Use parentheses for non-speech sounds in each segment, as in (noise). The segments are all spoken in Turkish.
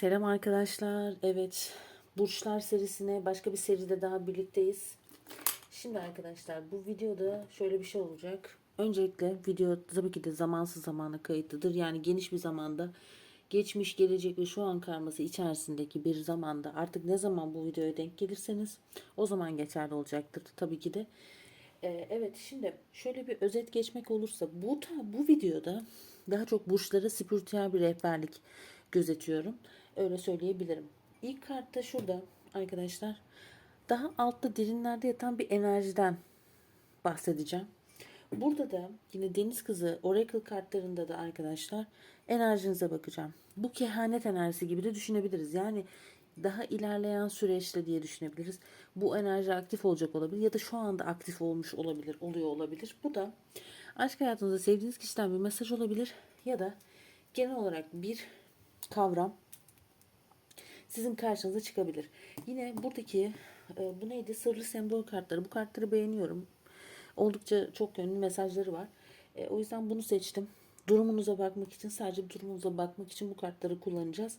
Selam arkadaşlar. Evet, Burçlar serisine başka bir seride daha birlikteyiz. Şimdi arkadaşlar bu videoda şöyle bir şey olacak. Öncelikle video tabii ki de zamansız zamana kayıtlıdır. Yani geniş bir zamanda geçmiş, gelecek ve şu an karması içerisindeki bir zamanda artık ne zaman bu videoya denk gelirseniz o zaman geçerli olacaktır tabii ki de. Ee, evet şimdi şöyle bir özet geçmek olursa bu bu videoda daha çok burçlara spiritüel bir rehberlik gözetiyorum. Öyle söyleyebilirim. İlk kartta şurada arkadaşlar daha altta derinlerde yatan bir enerjiden bahsedeceğim. Burada da yine Deniz Kızı Oracle kartlarında da arkadaşlar enerjinize bakacağım. Bu kehanet enerjisi gibi de düşünebiliriz. Yani daha ilerleyen süreçte diye düşünebiliriz. Bu enerji aktif olacak olabilir ya da şu anda aktif olmuş olabilir, oluyor olabilir. Bu da aşk hayatınızda sevdiğiniz kişiden bir mesaj olabilir ya da genel olarak bir kavram sizin karşınıza çıkabilir. Yine buradaki e, bu neydi? Sırrı sembol kartları. Bu kartları beğeniyorum. Oldukça çok yönlü mesajları var. E, o yüzden bunu seçtim. Durumunuza bakmak için sadece durumunuza bakmak için bu kartları kullanacağız.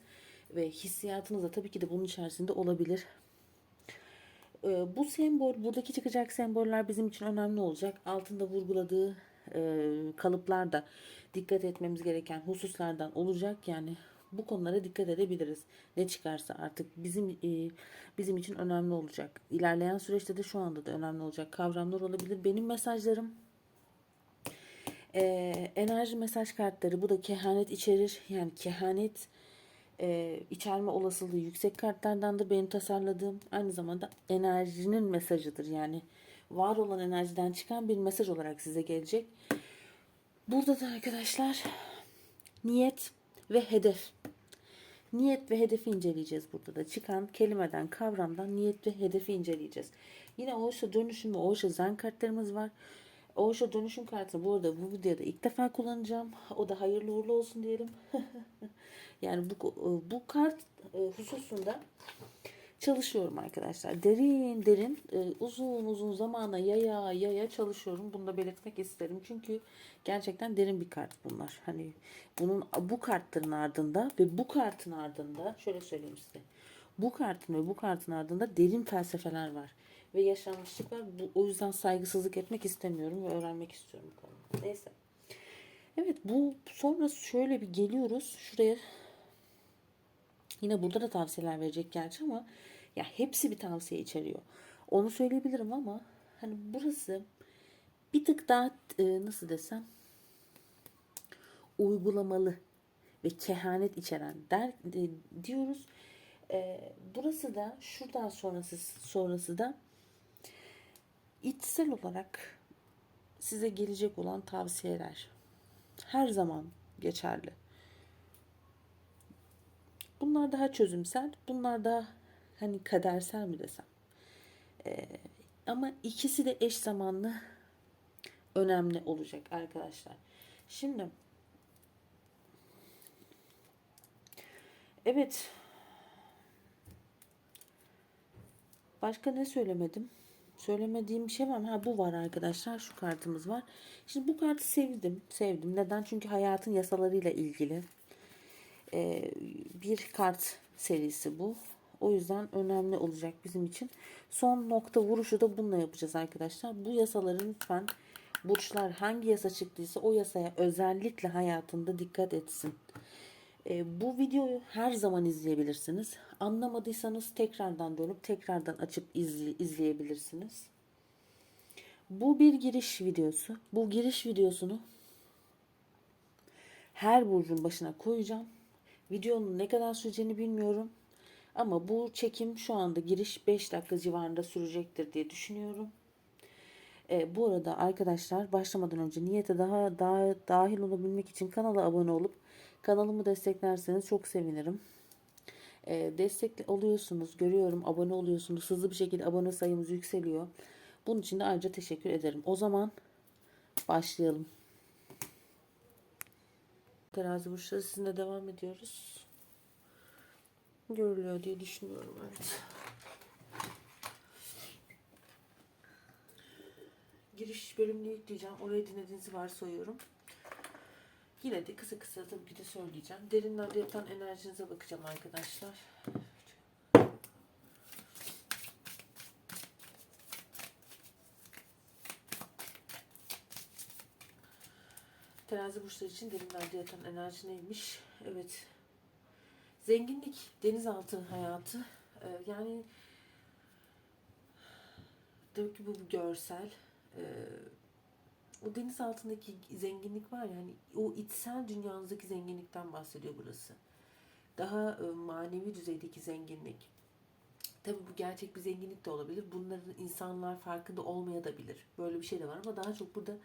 Ve hissiyatınız da tabii ki de bunun içerisinde olabilir. E, bu sembol, buradaki çıkacak semboller bizim için önemli olacak. Altında vurguladığı e, kalıplar da dikkat etmemiz gereken hususlardan olacak. Yani bu konulara dikkat edebiliriz. Ne çıkarsa artık bizim e, bizim için önemli olacak. İlerleyen süreçte de şu anda da önemli olacak kavramlar olabilir. Benim mesajlarım e, enerji mesaj kartları bu da kehanet içerir. Yani kehanet e, içerme olasılığı yüksek kartlardandır benim tasarladığım. Aynı zamanda enerjinin mesajıdır. Yani var olan enerjiden çıkan bir mesaj olarak size gelecek. Burada da arkadaşlar niyet ve hedef. Niyet ve hedefi inceleyeceğiz burada da. Çıkan kelimeden, kavramdan niyet ve hedefi inceleyeceğiz. Yine Oğuş'a dönüşüm ve Oğuş'a zen kartlarımız var. Oğuş'a dönüşüm kartını bu arada bu videoda ilk defa kullanacağım. O da hayırlı uğurlu olsun diyelim. (laughs) yani bu, bu kart e, hususunda çalışıyorum arkadaşlar. Derin derin e, uzun uzun zamana yaya yaya çalışıyorum. Bunu da belirtmek isterim. Çünkü gerçekten derin bir kart bunlar. Hani bunun bu kartların ardında ve bu kartın ardında şöyle söyleyeyim size. Bu kartın ve bu kartın ardında derin felsefeler var. Ve yaşanmışlık var. Bu, o yüzden saygısızlık etmek istemiyorum ve öğrenmek istiyorum bu konuda. Neyse. Evet bu sonra şöyle bir geliyoruz. Şuraya Yine burada da tavsiyeler verecek gerçi ama ya hepsi bir tavsiye içeriyor. Onu söyleyebilirim ama hani burası bir tık daha e, nasıl desem uygulamalı ve kehanet içeren der e, diyoruz. E, burası da şuradan sonrası sonrası da içsel olarak size gelecek olan tavsiyeler her zaman geçerli. Bunlar daha çözümsel, bunlar daha hani kadersel mi desem. Ee, ama ikisi de eş zamanlı önemli olacak arkadaşlar. Şimdi evet başka ne söylemedim? Söylemediğim bir şey var mı? Ha bu var arkadaşlar. Şu kartımız var. Şimdi bu kartı sevdim. Sevdim. Neden? Çünkü hayatın yasalarıyla ilgili e, bir kart serisi bu. O yüzden önemli olacak bizim için. Son nokta vuruşu da bununla yapacağız arkadaşlar. Bu yasaların lütfen burçlar hangi yasa çıktıysa o yasaya özellikle hayatında dikkat etsin. E, bu videoyu her zaman izleyebilirsiniz. Anlamadıysanız tekrardan dönüp tekrardan açıp izle, izleyebilirsiniz. Bu bir giriş videosu. Bu giriş videosunu her burcun başına koyacağım. Videonun ne kadar süreceğini bilmiyorum. Ama bu çekim şu anda giriş 5 dakika civarında sürecektir diye düşünüyorum. E, bu arada arkadaşlar başlamadan önce niyete daha, daha dahil olabilmek için kanala abone olup kanalımı desteklerseniz çok sevinirim. E, destek oluyorsunuz, görüyorum, abone oluyorsunuz. Hızlı bir şekilde abone sayımız yükseliyor. Bunun için de ayrıca teşekkür ederim. O zaman başlayalım. Terazi burçları sizinle devam ediyoruz. Görülüyor diye düşünüyorum evet. Giriş bölümünü yükleyeceğim. Oraya dinlediğinizi varsayıyorum. Yine de kısa kısa tabii ki de söyleyeceğim. Derinlerde yatan enerjinize bakacağım arkadaşlar. Terazi burçları için derinlerde yatan enerji neymiş? Evet. Zenginlik, denizaltı hayatı. Ee, yani tabii ki bu bir görsel. Ee, o deniz altındaki zenginlik var ya hani o içsel dünyanızdaki zenginlikten bahsediyor burası. Daha e, manevi düzeydeki zenginlik. Tabii bu gerçek bir zenginlik de olabilir. Bunların insanlar farkında olmayabilir. Böyle bir şey de var ama daha çok burada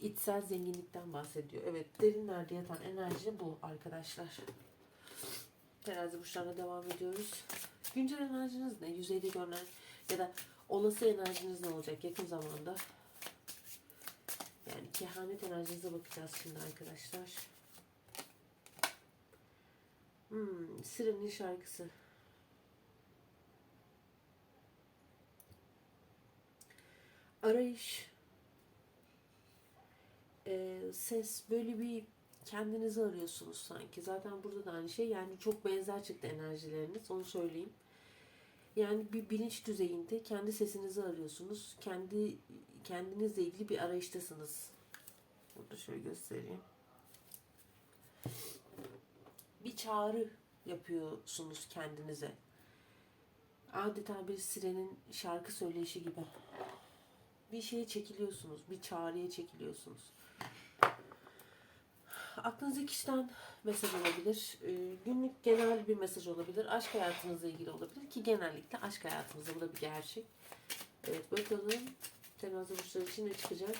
içsel zenginlikten bahsediyor. Evet derinlerde yatan enerji bu arkadaşlar. Terazi burçlarına devam ediyoruz. Güncel enerjiniz ne? Yüzeyde görünen ya da olası enerjiniz ne olacak yakın zamanda? Yani kehanet enerjinize bakacağız şimdi arkadaşlar. Hmm, Siren'in şarkısı. Arayış. Ee, ses böyle bir kendinizi arıyorsunuz sanki. Zaten burada da aynı şey. Yani çok benzer çıktı enerjileriniz. Onu söyleyeyim. Yani bir bilinç düzeyinde kendi sesinizi arıyorsunuz. Kendi kendinizle ilgili bir arayıştasınız. Burada şöyle göstereyim. Bir çağrı yapıyorsunuz kendinize. Adeta bir sirenin şarkı söyleyişi gibi. Bir şeye çekiliyorsunuz, bir çağrıya çekiliyorsunuz. Aklınızdaki kişiden mesaj olabilir. Ee, günlük genel bir mesaj olabilir. Aşk hayatınızla ilgili olabilir ki genellikle aşk hayatınızda bu da bir gerçek. Evet bakalım terazi burçları için ne çıkacak?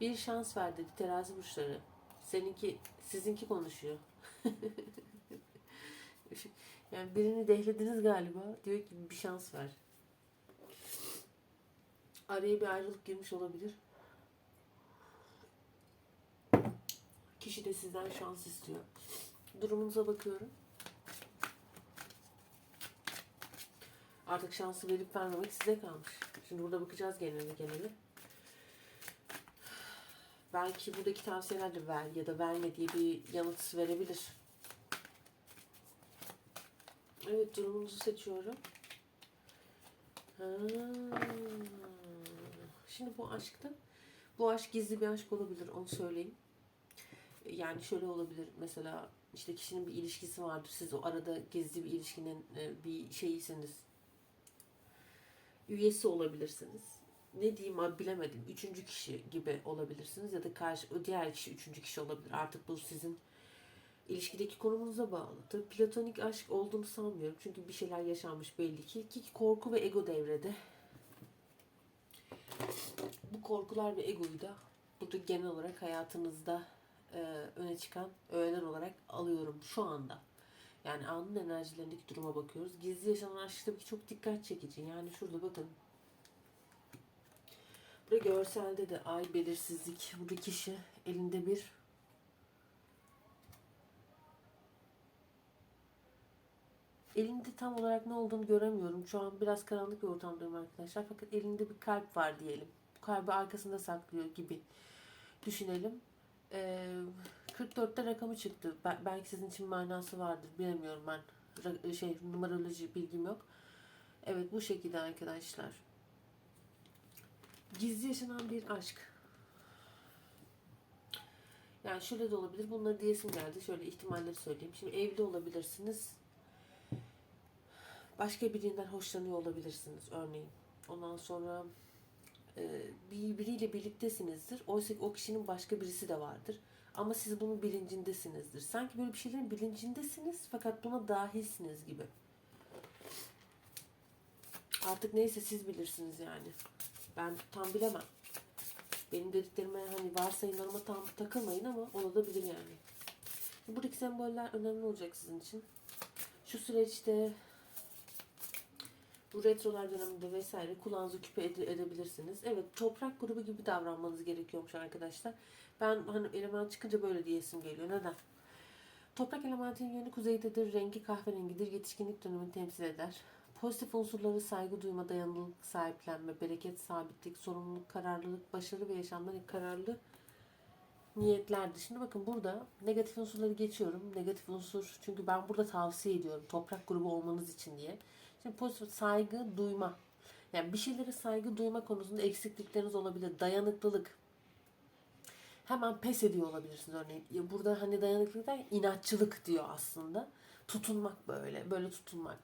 Bir şans ver dedi terazi burçları. Seninki, sizinki konuşuyor. (laughs) (laughs) yani birini dehlediniz galiba. Diyor ki bir şans ver. Araya bir ayrılık girmiş olabilir. Kişi de sizden şans istiyor. Durumunuza bakıyorum. Artık şansı verip vermemek size kalmış. Şimdi burada bakacağız genelde geneli. Belki buradaki tavsiyeler de ver ya da verme diye bir yanıt verebilir. Evet durumunuzu seçiyorum. Ha. Şimdi bu aşkta bu aşk gizli bir aşk olabilir onu söyleyeyim. Yani şöyle olabilir mesela işte kişinin bir ilişkisi vardır. Siz o arada gizli bir ilişkinin e, bir şeyisiniz. Üyesi olabilirsiniz ne diyeyim abi bilemedim. Üçüncü kişi gibi olabilirsiniz ya da karşı diğer kişi üçüncü kişi olabilir. Artık bu sizin ilişkideki konumunuza bağlı. Tabii platonik aşk olduğunu sanmıyorum. Çünkü bir şeyler yaşanmış belli ki. Ki korku ve ego devrede. Bu korkular ve egoyu da burada genel olarak hayatınızda e, öne çıkan öğeler olarak alıyorum şu anda. Yani anın enerjilerindeki duruma bakıyoruz. Gizli yaşanan aşk tabii ki çok dikkat çekici. Yani şurada bakın ve görselde de ay belirsizlik. Bu bir kişi elinde bir elinde tam olarak ne olduğunu göremiyorum. Şu an biraz karanlık bir ortamdayım arkadaşlar. Fakat elinde bir kalp var diyelim. Bu kalbi arkasında saklıyor gibi düşünelim. Ee, 44'te rakamı çıktı. belki sizin için manası vardır. Bilemiyorum ben. şey numaroloji bilgim yok. Evet bu şekilde arkadaşlar. Gizli yaşanan bir aşk. Yani şöyle de olabilir. Bunları diyesim geldi. Şöyle ihtimalleri söyleyeyim. Şimdi evli olabilirsiniz. Başka birinden hoşlanıyor olabilirsiniz örneğin. Ondan sonra e, bir birliktesinizdir. Oysa o kişinin başka birisi de vardır. Ama siz bunun bilincindesinizdir. Sanki böyle bir şeylerin bilincindesiniz fakat buna dahilsiniz gibi. Artık neyse siz bilirsiniz yani. Ben tam bilemem. Benim dediklerime hani varsayımlarıma tam takılmayın ama olabilir yani. Buradaki semboller önemli olacak sizin için. Şu süreçte bu retrolar döneminde vesaire kulağınızı küpe ede- edebilirsiniz. Evet toprak grubu gibi davranmanız gerekiyormuş arkadaşlar. Ben hani eleman çıkınca böyle diyesim geliyor. Neden? Toprak elementinin yönü kuzeydedir, rengi kahverengidir, yetişkinlik dönemini temsil eder. Pozitif unsurları saygı duyma, dayanıklılık, sahiplenme, bereket, sabitlik, sorumluluk, kararlılık, başarı ve yaşamdan kararlı niyetlerdi. Şimdi bakın burada negatif unsurları geçiyorum. Negatif unsur çünkü ben burada tavsiye ediyorum toprak grubu olmanız için diye. Şimdi pozitif saygı duyma. Yani bir şeylere saygı duyma konusunda eksiklikleriniz olabilir. Dayanıklılık. Hemen pes ediyor olabilirsiniz örneğin. Ya Burada hani dayanıklılık derken inatçılık diyor aslında. Tutunmak böyle, böyle tutunmak.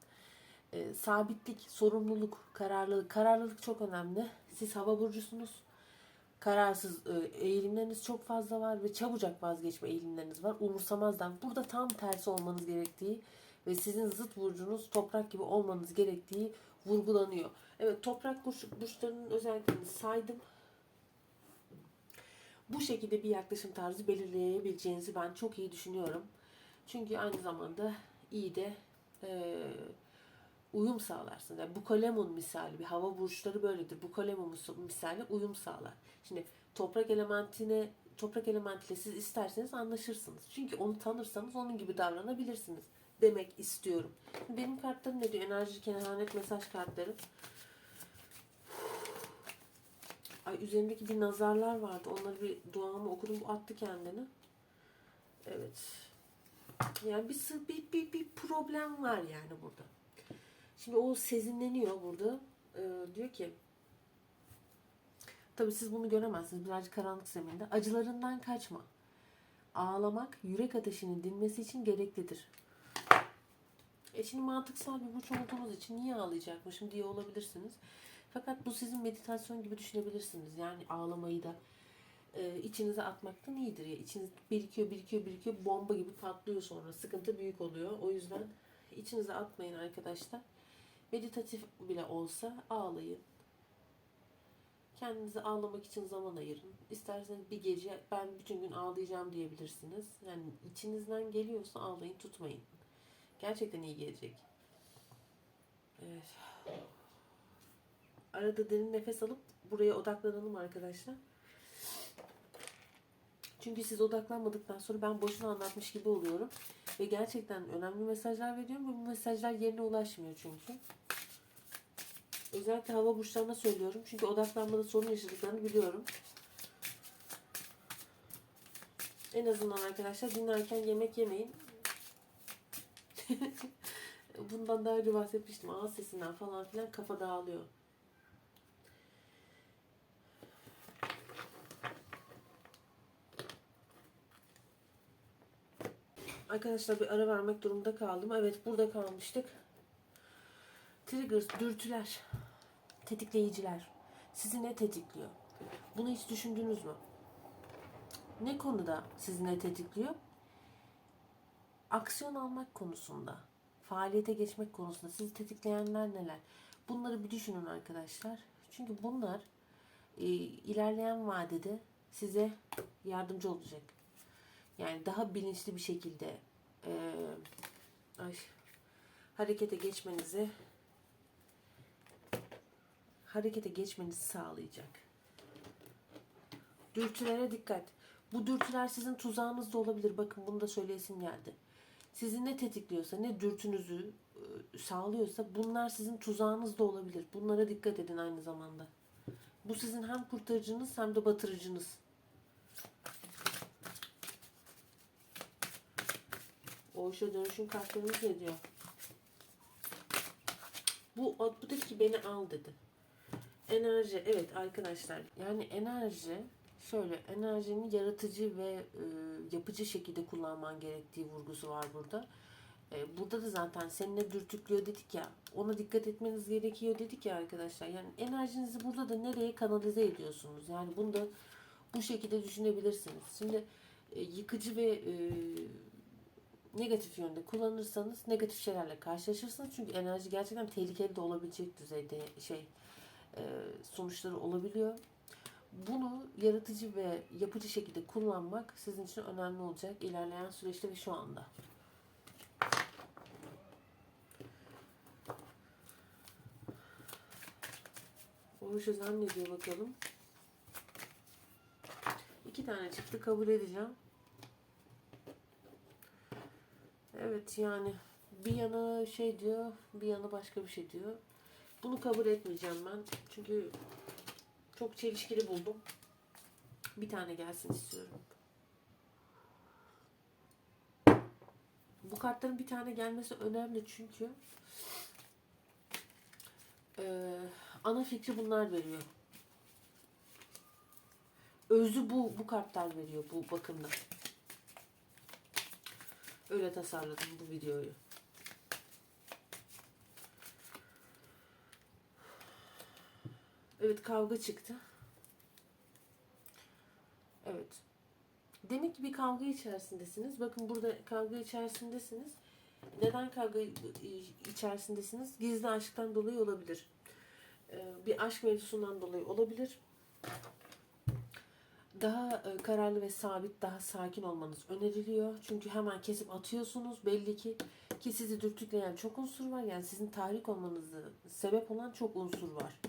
Ee, sabitlik, sorumluluk, kararlılık. Kararlılık çok önemli. Siz hava burcusunuz kararsız e, eğilimleriniz çok fazla var ve çabucak vazgeçme eğilimleriniz var. Umursamazdan. Burada tam tersi olmanız gerektiği ve sizin zıt burcunuz toprak gibi olmanız gerektiği vurgulanıyor. Evet toprak burç, burçlarının özelliklerini saydım. Bu şekilde bir yaklaşım tarzı belirleyebileceğinizi ben çok iyi düşünüyorum. Çünkü aynı zamanda iyi de e, uyum sağlarsınız. Yani bu kalemun misali bir hava burçları böyledir. Bu kalemun misali uyum sağlar. Şimdi toprak elementine toprak elementiyle siz isterseniz anlaşırsınız. Çünkü onu tanırsanız onun gibi davranabilirsiniz demek istiyorum. Benim kartlarım ne diyor? Enerji kehanet mesaj kartları. Ay üzerimdeki bir nazarlar vardı. Onları bir duamı okudum. Bu attı kendini. Evet. Yani bir, bir, bir, bir problem var yani burada. Şimdi o sezinleniyor burada. Ee, diyor ki Tabii siz bunu göremezsiniz. Birazcık karanlık zeminde. Acılarından kaçma. Ağlamak yürek ateşinin dinmesi için gereklidir. E şimdi mantıksal bir burç olduğunuz için niye ağlayacakmışım diye olabilirsiniz. Fakat bu sizin meditasyon gibi düşünebilirsiniz. Yani ağlamayı da e, içinize atmaktan iyidir. Ya. İçiniz birikiyor, birikiyor, birikiyor. Bomba gibi patlıyor sonra. Sıkıntı büyük oluyor. O yüzden içinize atmayın arkadaşlar. Meditatif bile olsa ağlayın. Kendinize ağlamak için zaman ayırın. İsterseniz bir gece ben bütün gün ağlayacağım diyebilirsiniz. Yani içinizden geliyorsa ağlayın tutmayın. Gerçekten iyi gelecek. Evet. Arada derin nefes alıp buraya odaklanalım arkadaşlar. Çünkü siz odaklanmadıktan sonra ben boşuna anlatmış gibi oluyorum. Ve gerçekten önemli mesajlar veriyorum ve bu mesajlar yerine ulaşmıyor çünkü. Özellikle hava burçlarına söylüyorum. Çünkü odaklanmada sorun yaşadıklarını biliyorum. En azından arkadaşlar dinlerken yemek yemeyin. (laughs) Bundan daha önce bahsetmiştim. Ağız sesinden falan filan kafa dağılıyor. Arkadaşlar bir ara vermek durumunda kaldım. Evet burada kalmıştık. Triggers, dürtüler, tetikleyiciler. Sizi ne tetikliyor? Bunu hiç düşündünüz mü? Ne konuda sizi ne tetikliyor? Aksiyon almak konusunda, faaliyete geçmek konusunda sizi tetikleyenler neler? Bunları bir düşünün arkadaşlar. Çünkü bunlar e, ilerleyen vadede size yardımcı olacak. Yani daha bilinçli bir şekilde e, ay, harekete geçmenizi harekete geçmenizi sağlayacak. Dürtülere dikkat. Bu dürtüler sizin tuzağınız da olabilir. Bakın bunu da söyleyesim geldi. Sizi ne tetikliyorsa, ne dürtünüzü e, sağlıyorsa bunlar sizin tuzağınız da olabilir. Bunlara dikkat edin aynı zamanda. Bu sizin hem kurtarıcınız hem de batırıcınız. Oğuşa dönüşüm kartlarımız ne diyor? Bu, bu dedi ki beni al dedi. Enerji evet arkadaşlar yani enerji şöyle enerjini yaratıcı ve e, yapıcı şekilde kullanman gerektiği vurgusu var burada. E, burada da zaten seninle dürtüklüyor dedik ya ona dikkat etmeniz gerekiyor dedik ya arkadaşlar. Yani enerjinizi burada da nereye kanalize ediyorsunuz? Yani bunu da bu şekilde düşünebilirsiniz. Şimdi e, yıkıcı ve e, negatif yönde kullanırsanız negatif şeylerle karşılaşırsınız. Çünkü enerji gerçekten tehlikeli de olabilecek düzeyde şey e, sonuçları olabiliyor. Bunu yaratıcı ve yapıcı şekilde kullanmak sizin için önemli olacak ilerleyen süreçte ve şu anda. Oruç Özen ne diyor bakalım. İki tane çıktı kabul edeceğim. Evet yani bir yanı şey diyor, bir yanı başka bir şey diyor. Bunu kabul etmeyeceğim ben. Çünkü çok çelişkili buldum. Bir tane gelsin istiyorum. Bu kartların bir tane gelmesi önemli çünkü eee, ana fikri bunlar veriyor. Özü bu bu kartlar veriyor bu bakımda. Öyle tasarladım bu videoyu. Evet kavga çıktı. Evet. Demek ki bir kavga içerisindesiniz. Bakın burada kavga içerisindesiniz. Neden kavga içerisindesiniz? Gizli aşktan dolayı olabilir. Ee, Bir aşk mevzusundan dolayı olabilir. Daha e, kararlı ve sabit, daha sakin olmanız öneriliyor. Çünkü hemen kesip atıyorsunuz. Belli ki ki sizi dürtükleyen çok unsur var. Yani sizin tahrik olmanızı sebep olan çok unsur var.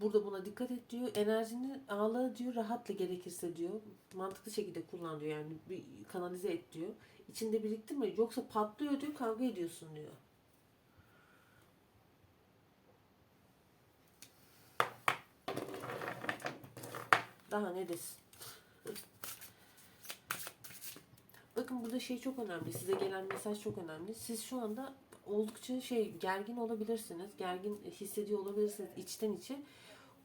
Burada buna dikkat et diyor. Enerjini ağla diyor. Rahatla gerekirse diyor. Mantıklı şekilde kullan diyor. Yani bir kanalize et diyor. İçinde biriktirme. Yoksa patlıyor diyor. Kavga ediyorsun diyor. Daha ne desin? Bakın burada şey çok önemli. Size gelen mesaj çok önemli. Siz şu anda oldukça şey gergin olabilirsiniz. Gergin hissediyor olabilirsiniz içten içe.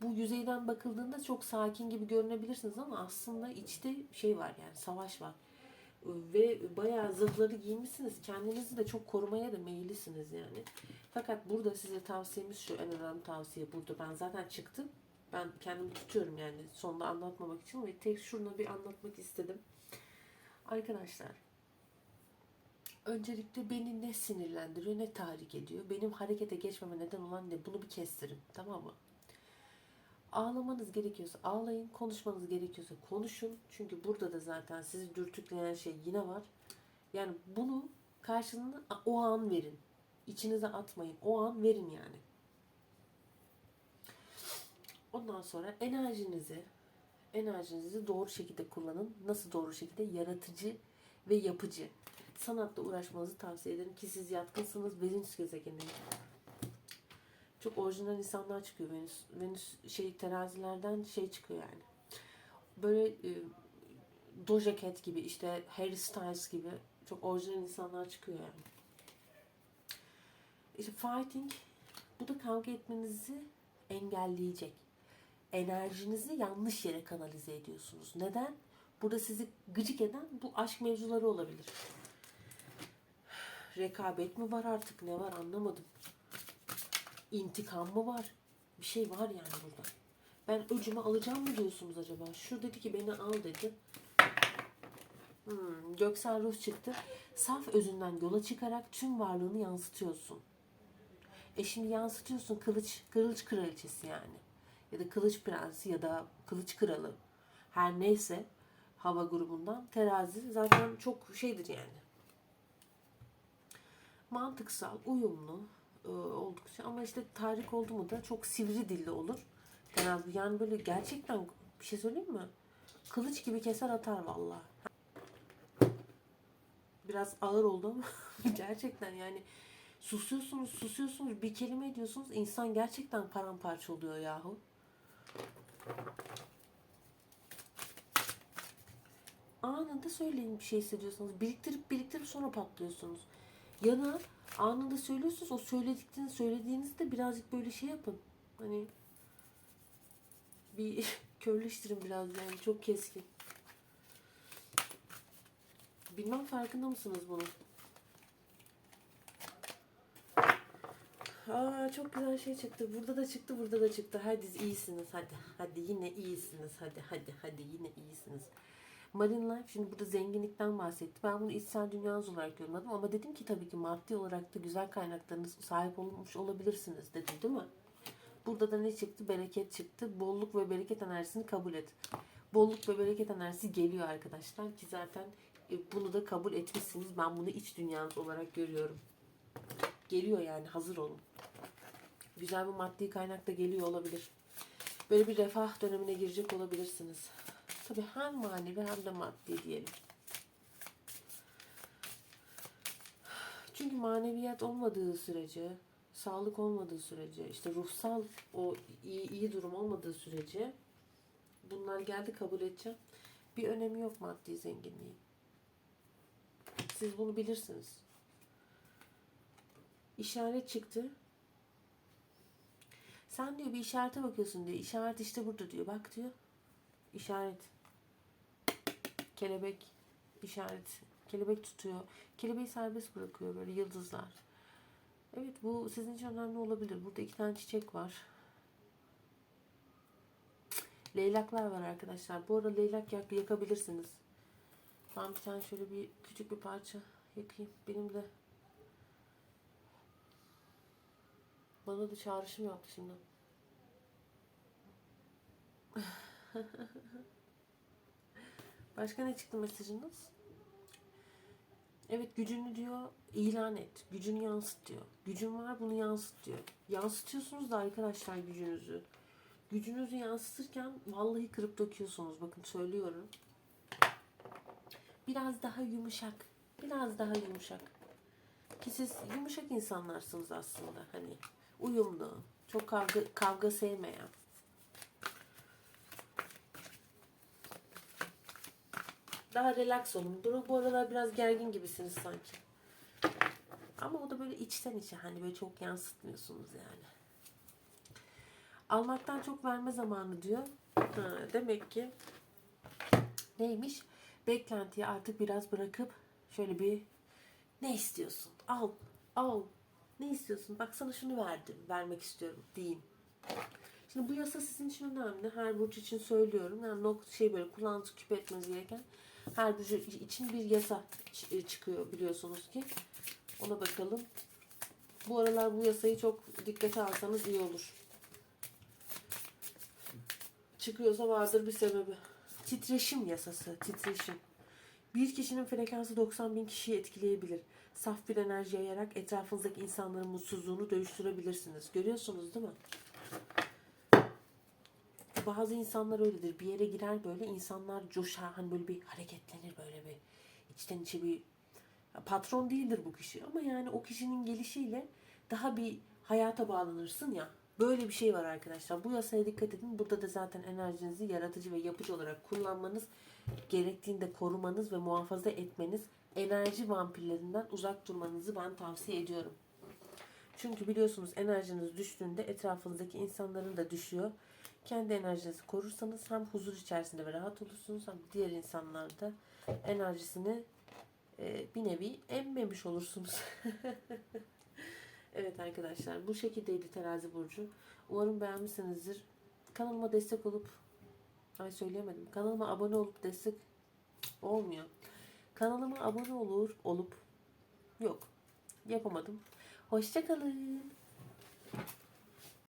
Bu yüzeyden bakıldığında çok sakin gibi görünebilirsiniz ama aslında içte şey var yani savaş var. Ve bayağı zırhları giymişsiniz. Kendinizi de çok korumaya da meyillisiniz yani. Fakat burada size tavsiyemiz şu en önemli tavsiye burada. Ben zaten çıktım. Ben kendimi tutuyorum yani sonunda anlatmamak için ve tek şunu bir anlatmak istedim. Arkadaşlar öncelikle beni ne sinirlendiriyor ne tahrik ediyor. Benim harekete geçmeme neden olan ne bunu bir kestirin tamam mı? Ağlamanız gerekiyorsa ağlayın, konuşmanız gerekiyorsa konuşun. Çünkü burada da zaten sizi dürtükleyen şey yine var. Yani bunu karşılığını o an verin. İçinize atmayın. O an verin yani. Ondan sonra enerjinizi enerjinizi doğru şekilde kullanın. Nasıl doğru şekilde? Yaratıcı ve yapıcı. Sanatla uğraşmanızı tavsiye ederim ki siz yatkınsınız. Venüs gezegeni. Çok orijinal insanlar çıkıyor Venüs. Venüs şey terazilerden şey çıkıyor yani. Böyle e, Doja Cat gibi işte Harry Styles gibi çok orijinal insanlar çıkıyor yani. İşte fighting bu da kavga etmenizi engelleyecek enerjinizi yanlış yere kanalize ediyorsunuz. Neden? Burada sizi gıcık eden bu aşk mevzuları olabilir. Rekabet mi var artık ne var anlamadım. İntikam mı var? Bir şey var yani burada. Ben öcümü alacağım mı diyorsunuz acaba? Şu dedi ki beni al dedi. Hmm, Göksel ruh çıktı. Saf özünden yola çıkarak tüm varlığını yansıtıyorsun. E şimdi yansıtıyorsun kılıç, kılıç kraliçesi yani ya da kılıç prensi ya da kılıç kralı her neyse hava grubundan terazi zaten çok şeydir yani. Mantıksal, uyumlu oldukça ama işte tahrik oldu mu da çok sivri dilli olur. Terazi yani böyle gerçekten bir şey söyleyeyim mi? Kılıç gibi keser atar vallahi. Biraz ağır oldu ama (laughs) gerçekten yani susuyorsunuz susuyorsunuz bir kelime ediyorsunuz insan gerçekten paramparça oluyor yahu. Anında söyleyin bir şey hissediyorsanız. Biriktirip biriktirip sonra patlıyorsunuz. Ya da anında söylüyorsunuz. O söyledikleriniz söylediğinizde birazcık böyle şey yapın. Hani bir (laughs) körleştirin biraz yani. Çok keskin. Bilmem farkında mısınız bunun? Aa çok güzel şey çıktı. Burada da çıktı, burada da çıktı. Hadi iyisiniz hadi. Hadi yine iyisiniz. Hadi hadi hadi yine iyisiniz. Marine Life şimdi burada zenginlikten bahsetti. Ben bunu içsel dünyanız olarak yorumladım ama dedim ki tabii ki maddi olarak da güzel kaynaklarınız sahip olmuş olabilirsiniz dedim değil mi? Burada da ne çıktı? Bereket çıktı. Bolluk ve bereket enerjisini kabul et. Bolluk ve bereket enerjisi geliyor arkadaşlar ki zaten e, bunu da kabul etmişsiniz. Ben bunu iç dünyanız olarak görüyorum. Geliyor yani hazır olun. Güzel bir maddi kaynak da geliyor olabilir. Böyle bir refah dönemine girecek olabilirsiniz. Tabii hem manevi hem de maddi diyelim. Çünkü maneviyat olmadığı sürece, sağlık olmadığı sürece, işte ruhsal o iyi, iyi durum olmadığı sürece bunlar geldi kabul edeceğim. Bir önemi yok maddi zenginliğin. Siz bunu bilirsiniz. İşaret çıktı. Sen diyor bir işarete bakıyorsun diyor. İşaret işte burada diyor. Bak diyor. İşaret. Kelebek işaret. Kelebek tutuyor. Kelebeği serbest bırakıyor böyle yıldızlar. Evet bu sizin için önemli olabilir. Burada iki tane çiçek var. Leylaklar var arkadaşlar. Bu arada leylak yak yakabilirsiniz. Ben bir tane şöyle bir küçük bir parça yakayım. Benim de bana da çağrışım yaptı şimdi. (laughs) Başka ne çıktı mesajınız? Evet gücünü diyor ilan et. Gücünü yansıt diyor. Gücün var bunu yansıt diyor. Yansıtıyorsunuz da arkadaşlar gücünüzü. Gücünüzü yansıtırken vallahi kırıp döküyorsunuz. Bakın söylüyorum. Biraz daha yumuşak. Biraz daha yumuşak. Ki siz yumuşak insanlarsınız aslında. Hani uyumlu. Çok kavga, kavga sevmeyen. Daha relax olun. Bu, bu aralar biraz gergin gibisiniz sanki. Ama o da böyle içten içe hani böyle çok yansıtmıyorsunuz yani. Almaktan çok verme zamanı diyor. Ha, demek ki neymiş? Beklentiyi artık biraz bırakıp şöyle bir ne istiyorsun? Al, al. Ne istiyorsun? Bak sana şunu verdim. Vermek istiyorum deyin. Şimdi bu yasa sizin için önemli. Her burç için söylüyorum. Yani nok şey böyle kulağınızı küpe etmeniz gereken her burcu için bir yasa ç- çıkıyor biliyorsunuz ki. Ona bakalım. Bu aralar bu yasayı çok dikkate alsanız iyi olur. Çıkıyorsa vardır bir sebebi. Titreşim yasası. Titreşim. Bir kişinin frekansı 90 bin kişiyi etkileyebilir. Saf bir enerji yayarak etrafınızdaki insanların mutsuzluğunu dövüştürebilirsiniz. Görüyorsunuz değil mi? Bazı insanlar öyledir. Bir yere girer böyle insanlar coşar. Hani böyle bir hareketlenir böyle bir. içten içe bir patron değildir bu kişi ama yani o kişinin gelişiyle daha bir hayata bağlanırsın ya. Böyle bir şey var arkadaşlar. Bu yasaya dikkat edin. Burada da zaten enerjinizi yaratıcı ve yapıcı olarak kullanmanız, gerektiğinde korumanız ve muhafaza etmeniz, enerji vampirlerinden uzak durmanızı ben tavsiye ediyorum. Çünkü biliyorsunuz enerjiniz düştüğünde etrafınızdaki insanların da düşüyor. Kendi enerjinizi korursanız hem huzur içerisinde ve rahat olursunuz hem diğer insanlar da enerjisini e, bir nevi emmemiş olursunuz. (laughs) evet arkadaşlar bu şekildeydi terazi burcu. Umarım beğenmişsinizdir. Kanalıma destek olup ay söyleyemedim. Kanalıma abone olup destek olmuyor. Kanalıma abone olur olup yok yapamadım. Hoşçakalın.